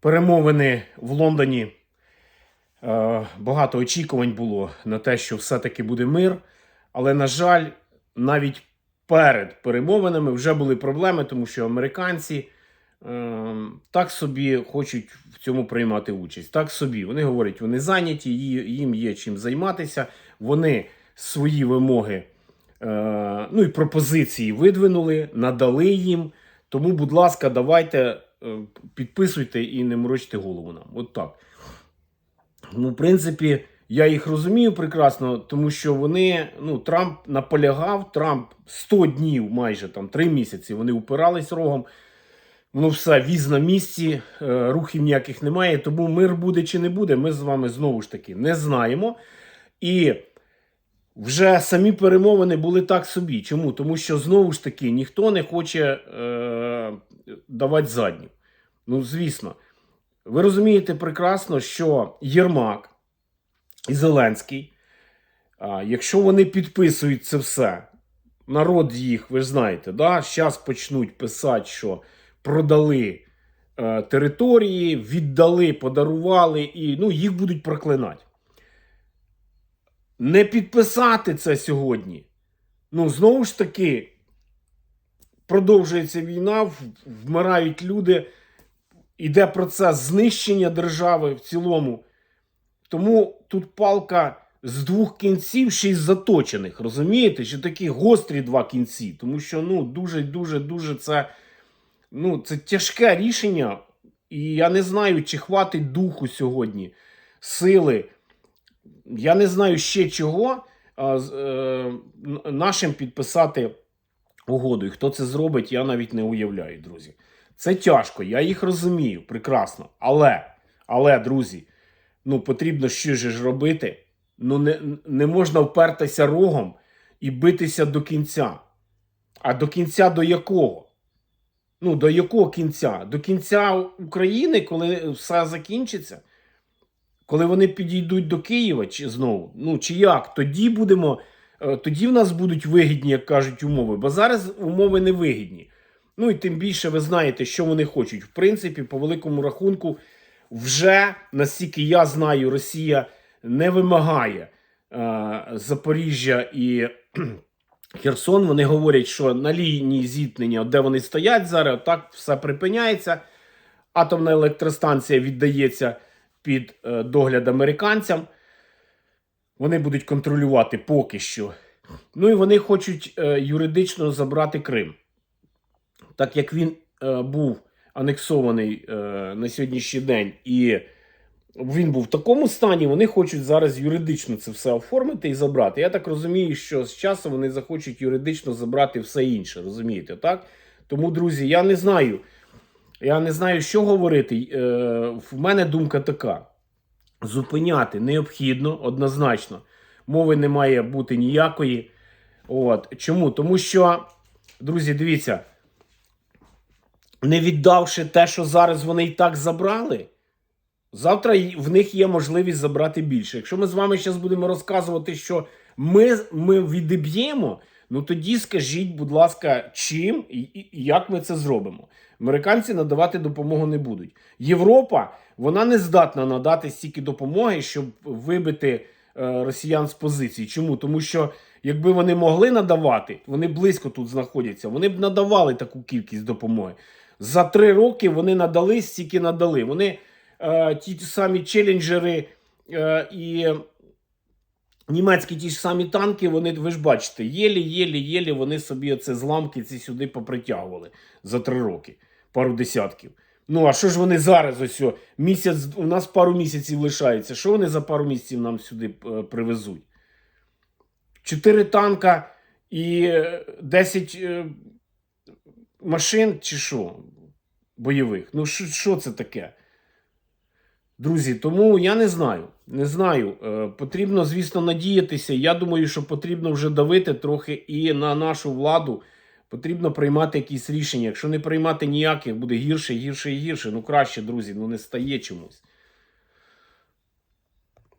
перемовини в Лондоні. Е, Багато очікувань було на те, що все-таки буде мир. Але, на жаль, навіть перед перемовинами вже були проблеми, тому що американці е, так собі хочуть в цьому приймати участь. Так собі. Вони говорять, вони зайняті, їм є чим займатися. Вони свої вимоги, е, ну і пропозиції видвинули, надали їм. Тому, будь ласка, давайте підписуйте і не морочте голову нам. От так. Ну, в принципі, я їх розумію прекрасно, тому що вони, ну, Трамп наполягав, Трамп 100 днів, майже там 3 місяці, вони упирались рогом. Ну, все, віз на місці, е, рухів ніяких немає. Тому мир буде чи не буде, ми з вами знову ж таки не знаємо. І вже самі перемовини були так собі. Чому? Тому що знову ж таки ніхто не хоче е, давати задню. Ну, звісно, ви розумієте прекрасно, що Єрмак і Зеленський, якщо вони підписують це все, народ їх, ви ж знаєте, да, зараз почнуть писати, що продали е, території, віддали, подарували, і ну, їх будуть проклинати. Не підписати це сьогодні. Ну, знову ж таки, продовжується війна, вмирають люди, іде процес знищення держави в цілому. Тому тут палка з двох кінців, ще й заточених. Розумієте? Що такі гострі два кінці. Тому що ну, дуже, дуже, це, ну, це тяжке рішення. І я не знаю, чи хватить духу сьогодні, сили. Я не знаю ще чого а, е, нашим підписати угоду. І хто це зробить, я навіть не уявляю, друзі. Це тяжко, я їх розумію прекрасно. Але, але, друзі, ну потрібно що ж робити. Ну, не, не можна впертися рогом і битися до кінця. А до кінця до якого? Ну, до якого кінця? До кінця України, коли все закінчиться? Коли вони підійдуть до Києва чи знову? Ну чи як? Тоді будемо, е, тоді в нас будуть вигідні, як кажуть, умови. Бо зараз умови не вигідні. Ну і тим більше ви знаєте, що вони хочуть. В принципі, по великому рахунку, вже наскільки я знаю, Росія не вимагає е, Запоріжжя і Херсон. Вони говорять, що на лінії зіткнення, де вони стоять зараз, так все припиняється. Атомна електростанція віддається під е, догляд американцям. Вони будуть контролювати поки що. Ну і вони хочуть е, юридично забрати Крим. Так як він е, був анексований е, на сьогоднішній день, і він був в такому стані, вони хочуть зараз юридично це все оформити і забрати. Я так розумію, що з часом вони захочуть юридично забрати все інше. Розумієте, так? Тому, друзі, я не знаю. Я не знаю, що говорити. Е, в мене думка така: зупиняти необхідно однозначно. Мови не має бути ніякої. От. Чому? Тому що, друзі, дивіться, не віддавши те, що зараз вони і так забрали, завтра в них є можливість забрати більше. Якщо ми з вами зараз будемо розказувати, що ми, ми відіб'ємо, ну тоді скажіть, будь ласка, чим і, як ми це зробимо. Американці надавати допомогу не будуть. Європа вона не здатна надати стільки допомоги, щоб вибити е, росіян з позицій. Чому? Тому що якби вони могли надавати, вони близько тут знаходяться, вони б надавали таку кількість допомоги. За три роки вони надали стільки надали. Вони е, ті самі челенджери е, і німецькі ті ж самі танки, вони, ви ж бачите, єлі, єлі, єлі вони собі оце зламки ці сюди попритягували за три роки, пару десятків. Ну, а що ж вони зараз? Ось місяць, у нас пару місяців лишається. Що вони за пару місяців нам сюди е, привезуть? Чотири танка і е, 10 е, машин, чи що? Бойових. Ну, що, це таке? Друзі, тому я не знаю. Не знаю. Е, потрібно, звісно, надіятися. Я думаю, що потрібно вже давити трохи і на нашу владу. Потрібно приймати якісь рішення. Якщо не приймати ніяких, буде гірше, гірше і гірше. Ну краще, друзі, ну не стає чомусь.